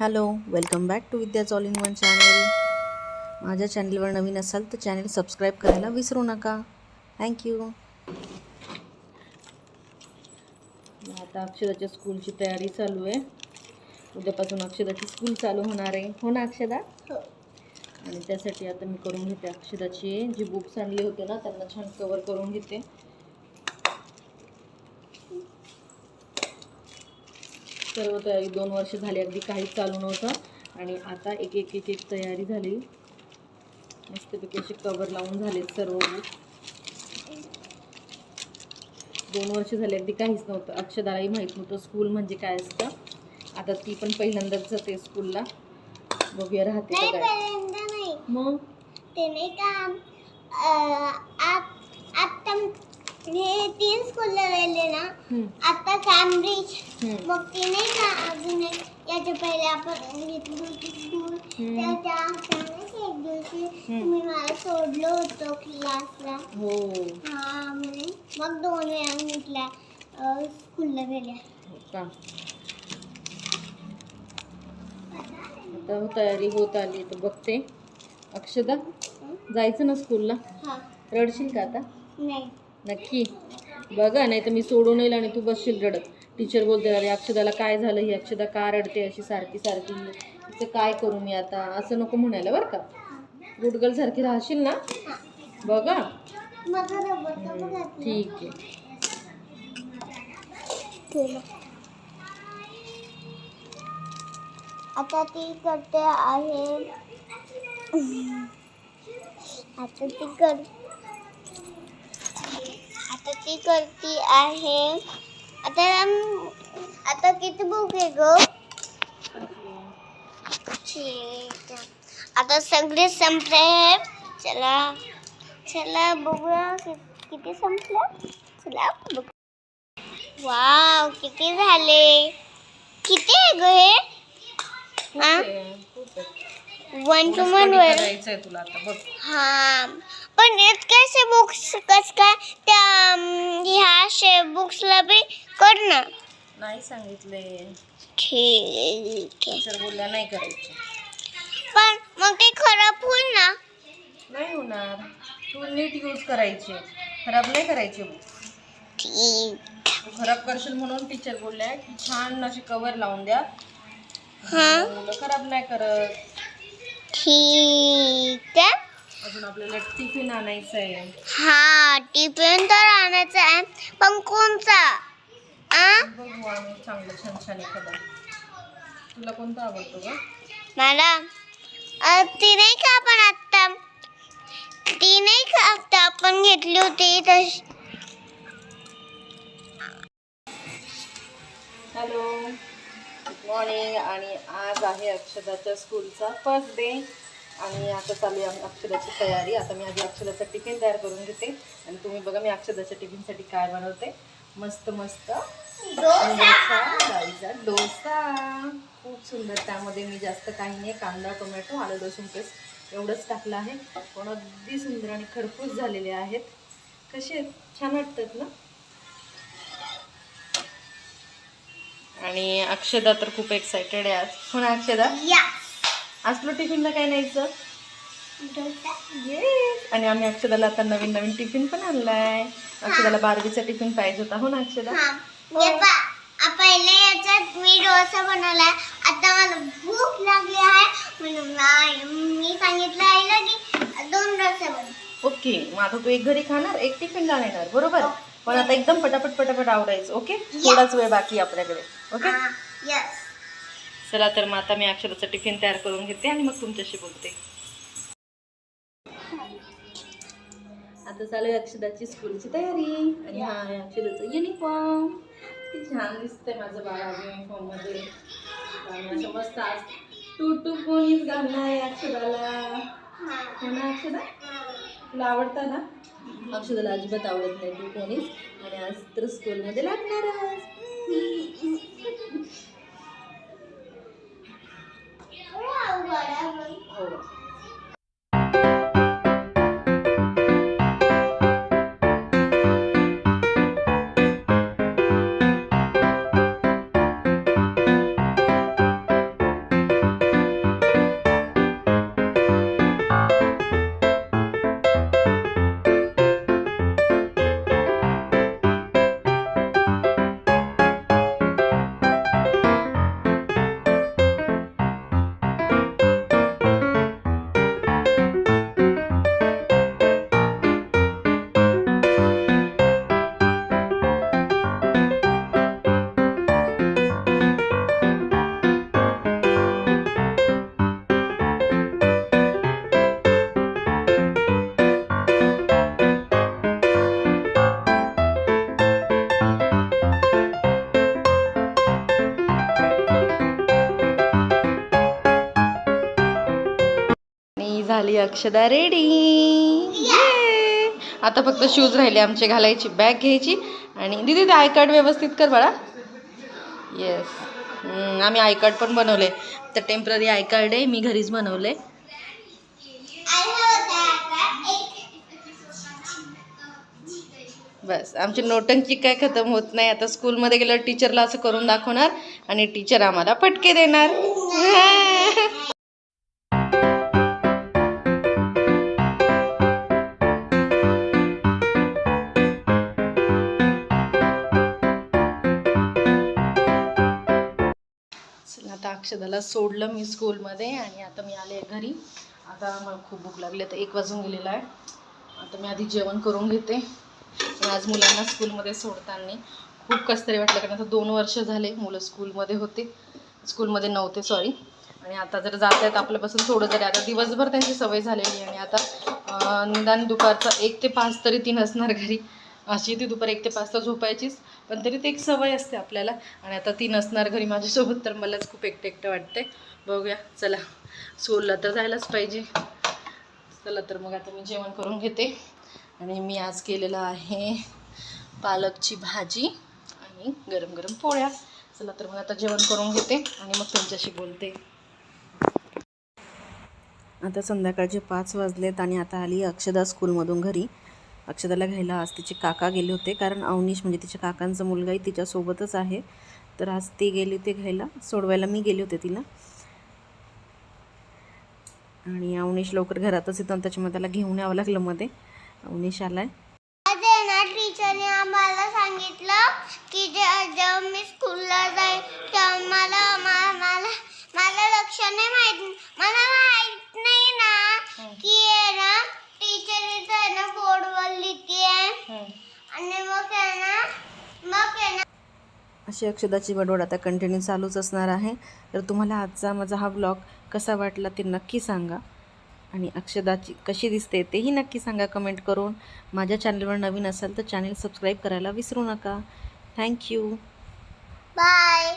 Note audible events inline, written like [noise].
Hello welcome back to विद्याच all in one channel. माझ्या चॅनलवर नवीन असाल तर चॅनल सबस्क्राईब करायला विसरू नका. थँक्यू आता अक्षदाच्या स्कूलची तयारी चालू आहे. उद्यापासून अक्षदाची स्कूल चालू होणार आहे. हो ना अक्षदा? आणि त्यासाठी आता मी करून घेते अक्षदाची. जी बुक्स आणली होते ना त्यांना छान कवर करून घेते. सर्व तयारी दोन वर्ष झाली अगदी काहीच चालू नव्हतं. आणि आता एक एक एक एक तयारी झाली. मस्तपैकी असे कवर लावून झालेत सर्व. दोन वर्ष झाली अगदी काहीच नव्हतं. अक्षदालाही माहीत नव्हतं स्कूल म्हणजे काय असतं. आता ती पण पहिल्यांदाच जाते स्कूलला बघूया राहते का काय. मग? ते नाही का हे तीन स्कूलला राहिले ना आता कॅम्ब्रिज. मग ती नाही का अजून याच्या पहिले आपण घेतली होती स्कूल हम्म. त्या त्यानेच एक दिवशी. तुम्ही मला सोडलं होतं क्लासला हो. हा म्हणे मग दोन वेळा अं, स्कूलला गेल्या हो का? आता तयारी होत आली तर बघते. अक्षदा जायचं ना स्कूलला रडशील का आता? नाही. नक्की. बघा नाही तर मी सोडून येईल आणि तू बसशील रडत. टीचर बोलते अरे अक्षदाला काय झालं? ही अक्षदा का रडते अशी सारखी सारखी? तिचं काय करू मी आता? असं नको म्हणायला बरं का. गुडगल सारखी राहशील ना? बघा. ठीक आहे. आता ती करते आहे. आता ती कर आता ती करती आहे. आता आता किती बुक आहे ग? ठीक आहे. आता सगळे संपले. आहे चला चला बघूया किती संपलं? चला बघ. वाव किती झाले? किती आहे ग हे? हा? वन टू वन वर. करायचंय तुला आता? बघ. हा. पण इतकेसे बुक्स कस काय त्या अं, ह्या शे बुक्सला बी कर ना नाही सांगितले. ठीक आहे. बोलल्या नाही करायचे. पण मग ते खराब होईल ना? नाही होणार. तू नीट यूज करायचे. खराब नाही करायचे ठीक. तू खराब करशील म्हणून टीचर बोलल्या की छान अशी कवर लावून द्या. हा. मुलं खराब नाही करत. ठीक आहे. अजून आपल्याला टिफिन आणायचं आहे. हा टिफिन तर आणायचा आहे. पण कोणचा? आ? बघू आम्ही चांगलं छान छान एखादा. तुला कोणता आवडतो का मला? अ, ती नाही का आपण आत्ता? ती नाही का आत्ता आपण घेतली होती? तशी. हॅलो. मॉर्निंग आणि आज आहे अक्षदाच्या स्कूलचा फर्स्ट डे आणि आता चालू आहे अक्षदाची तयारी. आता मी आधी अक्षदाचा टिफिन तयार करून घेते. आणि तुम्ही बघा मी अक्षदाच्या टिफिनसाठी काय बनवते. मस्त मस्त. डोसा. डाळीचा डोसा. खूप सुंदर. त्यामध्ये मी जास्त काही नाही. कांदा टोमॅटो आलं लसूण पेस्ट एवढंच टाकलं आहे. पण अगदी सुंदर आणि खरपूस झालेले आहेत. कसे आहेत? छान वाटतात ना? आणि अक्षदा तर खूप एक्सायटेड आहे आज. हो ना अक्षदा? या. आज तुला टिफिनला काय न्यायचं? आणि आम्ही अक्षदाला आता नवीन नवीन टिफिन पण आणलाय. अक्षदाला बारबीचा टिफिन पाहिजे होता. हो ना अक्षदा? पहिले याच्यात मी डोसा बनवलाय. आता मला भूक लागली आहे. म्हणून मा- सांगितलं आईला की दोन डोसे बनव. ओके. मग आता तू एक घरी खाणार एक टिफिनला नेणार बरोबर? पण आता एकदम पटापट पटापट आवडायचं ओके? थोडाच वेळ बाकी आपल्याकडे ओके? यस चला तर मग आता मी अक्षराचं टिफिन तयार करून घेते आणि मग तुमच्याशी बोलते. आता चालू आहे अक्षदाची स्कूलची तयारी आणि हा आहे अक्षदाचं युनिफॉर्म किती छान दिसतंय माझं बाळा युनिफॉर्ममध्ये. आणि असं मस्त आज टू टू कोणीच घालणार आहे अक्षदाला हो. ना अक्षदा तुला आवडतं ना? अक्षदाला अजिबात आवडत नाही टू कोणीच? आणि आज तर स्कूलमध्ये लागणारच [laughs] हो झाली अक्षदा रेडी. आता फक्त शूज राहिले आमचे घालायची बॅग घ्यायची. आणि दिदी ते आय कार्ड व्यवस्थित कर बाळा. येस आम्ही आय कार्ड पण बनवले. तर टेंपररी आय कार्ड आहे मी घरीच बनवले. बस आमची नोटंकी काय खतम होत नाही. आता स्कूलमध्ये गेल्यावर टीचरला असं करून दाखवणार आणि टीचर आम्हाला फटके देणार. आता अक्षदाला सोडलं मी स्कूलमध्ये आणि आता मी आले घरी. आता मला खूप भूक लागली. आता एक वाजून गेलेला आहे. आता मी आधी जेवण करून घेते. आज मुलांना स्कूलमध्ये सोडताना खूप कसं तरी वाटलं. कारण आता दोन वर्ष झाले मुलं स्कूलमध्ये होते. स्कूलमध्ये नव्हते सॉरी आणि आता जर जात आहेत आपल्यापासून थोडं जरी आता दिवसभर त्यांची सवय झालेली आणि आता निदान दुपारचा एक ते पाच तरी तीन असणार घरी. अशी ती दुपारी एक ते पाच तास झोपायचीच. पण तरी ते एक सवय असते आपल्याला. आणि आता ती नसणार घरी माझ्यासोबत तर मलाच खूप एकटं एकटं वाटते बघूया चला. स्कूलला तर जायलाच पाहिजे. चला तर मग आता मी जेवण करून घेते. आणि मी आज केलेलं आहे पालकची भाजी आणि गरम गरम पोळ्या. चला तर मग आता जेवण करून घेते आणि मग तुमच्याशी बोलते. आता संध्याकाळचे पाच वाजलेत आणि आता आली अक्षदा स्कूलमधून घरी. अक्षदाला घ्यायला आज तिचे काका गेले होते. कारण अवनीश म्हणजे तिच्या काकांचा मुलगाही तिच्यासोबतच आहे. तर आज ती गेली ते घ्यायला. सोडवायला मी गेले होते तिला. आणि अवनीश लवकर घरातच येतो आणि त्याच्यामुळे त्याला घेऊन यावं लागलं मध्ये. अवनीश आलाय. टीचरने आम्हाला सांगितलं की जे- जेव्हा मी स्कूलला जाईल तेव्हा मला आम्हाला मला मला लक्ष नाही माहीत मला माहीत नाही ना की आहे ना टीचर इथं आहे ना बोर्डवर लिहिते आणि मग आहे ना मग आहे ना अशी अक्षदाची बडबड आता कंटिन्यू चालूच असणार आहे. तर तुम्हाला आजचा माझा हा ब्लॉग कसा वाटला ते नक्की सांगा. आणि अक्षदाची कशी दिसते तेही नक्की सांगा कमेंट करून. माझ्या चॅनलवर नवीन असाल तर चॅनल सबस्क्राईब करायला विसरू नका. Thank you bye